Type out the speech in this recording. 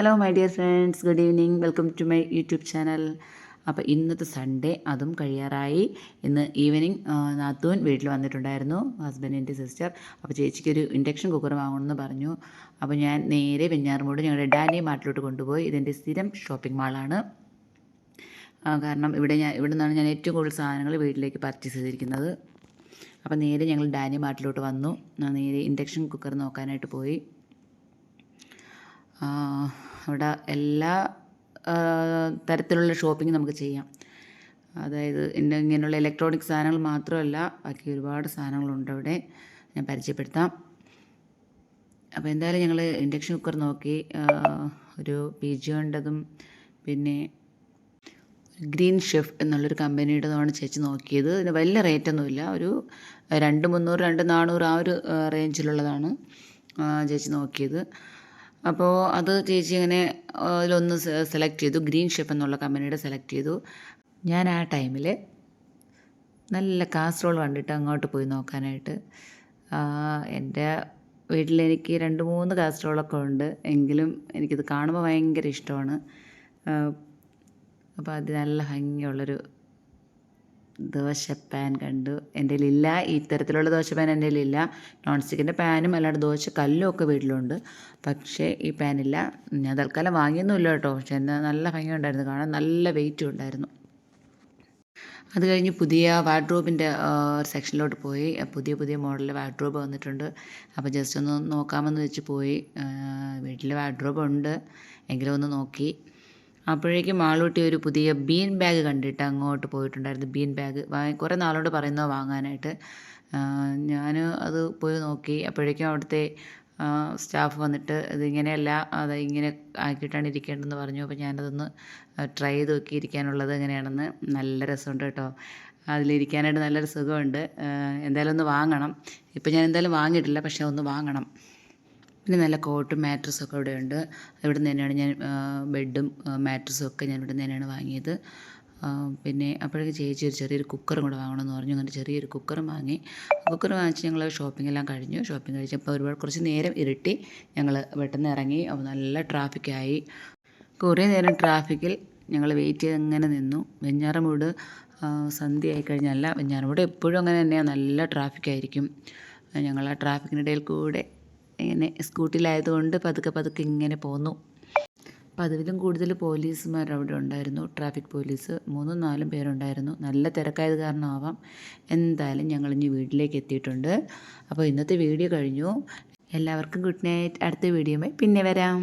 Hello my dear friends good evening welcome to my YouTube channel അപ്പോൾ ഇന്നത്തെ Sunday അതും കഴിയാറായി. ഇന്ന് ഈവനിങ് നാത്തൂൻ വീട്ടിൽ വന്നിട്ടുണ്ടായിരുന്നു ഹസ്ബൻഡിന്റെ സിസ്റ്റർ അപ്പോൾ ചേച്ചിക്കൊരു ഇൻഡക്ഷൻ കുക്കർ വാങ്ങണമെന്ന് പറഞ്ഞു. അപ്പോൾ ഞാൻ നേരെ വെഞ്ഞാറുമൂട് ഞങ്ങളുടെ ഡാനി മാർട്ടിലോട്ട് കൊണ്ടുപോയി. ഇതെന്റെ സ്ഥിരം ഷോപ്പിംഗ് മാളാണ് കാരണം ഇവിടെ ഞാൻ ഇവിടെ നിന്നാണ് ഞാൻ ഏറ്റവും കൂടുതൽ സാധനങ്ങൾ വീട്ടിലേക്ക് പർച്ചേസ് ചെയ്തിരിക്കുന്നത്. അപ്പോൾ നേരെ ഞങ്ങൾ ഡാനി മാർട്ടിലോട്ട് വന്നു. നേരെ ഇൻഡക്ഷൻ കുക്കർ നോക്കാനായിട്ട് പോയി. അവിടെ എല്ലാ തരത്തിലുള്ള ഷോപ്പിംഗ് നമുക്ക് ചെയ്യാം. അതായത് ഇങ്ങനെയുള്ള ഇലക്ട്രോണിക് സാധനങ്ങൾ മാത്രമല്ല ബാക്കി ഒരുപാട് സാധനങ്ങളുണ്ട് അവിടെ. ഞാൻ പരിചയപ്പെടുത്താം. അപ്പോൾ എന്തായാലും ഞങ്ങൾ ഇൻഡക്ഷൻ കുക്കർ നോക്കി ഒരു പി ജി ഉണ്ടതും പിന്നെ ഗ്രീൻ ഷെഫ് എന്നുള്ളൊരു കമ്പനിയുടേതാണ് ചേച്ചി നോക്കിയത്. ഇതിന് വലിയ റേറ്റൊന്നുമില്ല ഒരു രണ്ട് മുന്നൂറ് രണ്ട് നാനൂറ് ആ ഒരു റേഞ്ചിലുള്ളതാണ് ചേച്ചി നോക്കിയത്. അപ്പോൾ അത് ചേച്ചി ഇങ്ങനെ അതിലൊന്ന് സെലക്ട് ചെയ്തു. ഗ്രീൻ ഷെഫ് എന്നുള്ള കമ്പനിയുടെ സെലക്ട് ചെയ്തു. ഞാൻ ആ ടൈമിൽ നല്ല കാസറോൾ കണ്ടിട്ട് അങ്ങോട്ട് പോയി നോക്കാനായിട്ട്. എന്റെ വീട്ടിലെനിക്ക് രണ്ട് മൂന്ന് കാസറോളൊക്കെ ഉണ്ട്. എങ്കിലും എനിക്കിത് കാണുമ്പോൾ ഭയങ്കര ഇഷ്ടമാണ്. അപ്പോൾ അത് നല്ല ഭംഗിയുള്ളൊരു ദോശപ്പാൻ കണ്ടു. എന്റെ ഇല്ല ഈ തരത്തിലുള്ള ദോശപ്പാൻ എന്റെ ഇല്ല നോൺ സ്റ്റിക്കിന്റെ പാനും അല്ലാണ്ട് ദോശ കല്ലും ഒക്കെ വീട്ടിലുണ്ട്. പക്ഷേ ഈ പാനില്ല. ഞാൻ തൽക്കാലം വാങ്ങിയൊന്നുമില്ല കേട്ടോ. പക്ഷേ എന്നാൽ നല്ല ഭംഗിയുണ്ടായിരുന്നു കാണാൻ നല്ല വെയിറ്റും ഉണ്ടായിരുന്നു. അത് കഴിഞ്ഞ് പുതിയ വാർഡ്രോബിന്റെ സെക്ഷനിലോട്ട് പോയി. പുതിയ പുതിയ മോഡൽ വാർഡ്രോബ് വന്നിട്ടുണ്ട്. അപ്പോൾ ജസ്റ്റ് ഒന്ന് നോക്കാമെന്ന് വെച്ച് പോയി. വീട്ടിൽ വാർഡ്രോബ് ഉണ്ട്. എങ്കിലും ഒന്ന് നോക്കി. അപ്പോഴേക്കും ആളൂട്ടി ഒരു പുതിയ ബീൻ ബാഗ് കണ്ടിട്ട് അങ്ങോട്ട് പോയിട്ടുണ്ടായിരുന്നു. ബീൻ ബാഗ് കുറേ നാളോട് പറയുന്നത് വാങ്ങാനായിട്ട്. ഞാൻ അത് പോയി നോക്കി. അപ്പോഴേക്കും അവിടുത്തെ സ്റ്റാഫ് വന്നിട്ട് ഇതിങ്ങനെയല്ല അത് ഇങ്ങനെ ആക്കിയിട്ടാണ് ഇരിക്കേണ്ടതെന്ന് പറഞ്ഞു. അപ്പോൾ ഞാനതൊന്ന് ട്രൈ ചെയ്ത് നോക്കി ഇരിക്കാനുള്ളത് എങ്ങനെയാണെന്ന് നല്ല രസമുണ്ട് കേട്ടോ. അതിലിരിക്കാനായിട്ട് നല്ലൊരു സുഖമുണ്ട്. എന്തായാലും ഒന്ന് വാങ്ങണം. ഇപ്പോൾ ഞാൻ എന്തായാലും വാങ്ങിയിട്ടില്ല പക്ഷേ ഒന്ന് വാങ്ങണം. പിന്നെ നല്ല കോട്ടും മാട്രസൊക്കെ ഒക്കെ ഇവിടെ നിന്ന് തന്നെയാണ് ഞാൻ ബെഡും മാട്രസും ഒക്കെ ഞാൻ ഇവിടെ നിന്ന് തന്നെയാണ് വാങ്ങിയത്. പിന്നെ അപ്പോഴേക്ക് ചേച്ചി ഒരു ചെറിയൊരു കുക്കറും കൂടെ വാങ്ങണമെന്ന് പറഞ്ഞു. അങ്ങനെ ചെറിയൊരു കുക്കറും വാങ്ങി. കുക്കർ വാങ്ങിച്ച് ഞങ്ങൾ ഷോപ്പിംഗ് എല്ലാം കഴിഞ്ഞു. ഷോപ്പിംഗ് കഴിച്ചപ്പോൾ ഒരുപാട് കുറച്ച് നേരം ഇരുട്ടി ഞങ്ങൾ പെട്ടെന്ന് ഇറങ്ങി. അപ്പോൾ നല്ല ട്രാഫിക്കായി. കുറേ നേരം ട്രാഫിക്കിൽ ഞങ്ങൾ വെയിറ്റ് ചെയ്ത് അങ്ങനെ നിന്നു. വെഞ്ഞാറമൂട് സന്ധ്യ സന്ധ്യയായി കഴിഞ്ഞല്ല. വെഞ്ഞാറമൂട് എപ്പോഴും അങ്ങനെ തന്നെയാണ് നല്ല ട്രാഫിക്കായിരിക്കും. ഞങ്ങൾ ആ ട്രാഫിക്കിനിടയിൽ കൂടെ ഇങ്ങനെ സ്കൂട്ടിലായതുകൊണ്ട് പതുക്കെ പതുക്കെ ഇങ്ങനെ പോന്നു. പതിവിലും കൂടുതൽ പോലീസുമാർ അവിടെ ഉണ്ടായിരുന്നു. ട്രാഫിക് പോലീസ് മൂന്നും നാലും പേരുണ്ടായിരുന്നു. നല്ല തിരക്കായത് കാരണമാവാം. എന്തായാലും ഞങ്ങൾ ഇനി വീട്ടിലേക്ക് എത്തിയിട്ടുണ്ട്. അപ്പോൾ ഇന്നത്തെ വീഡിയോ കഴിഞ്ഞു. എല്ലാവർക്കും ഗുഡ് നൈറ്റ്. അടുത്ത വീഡിയോ പിന്നെ വരാം.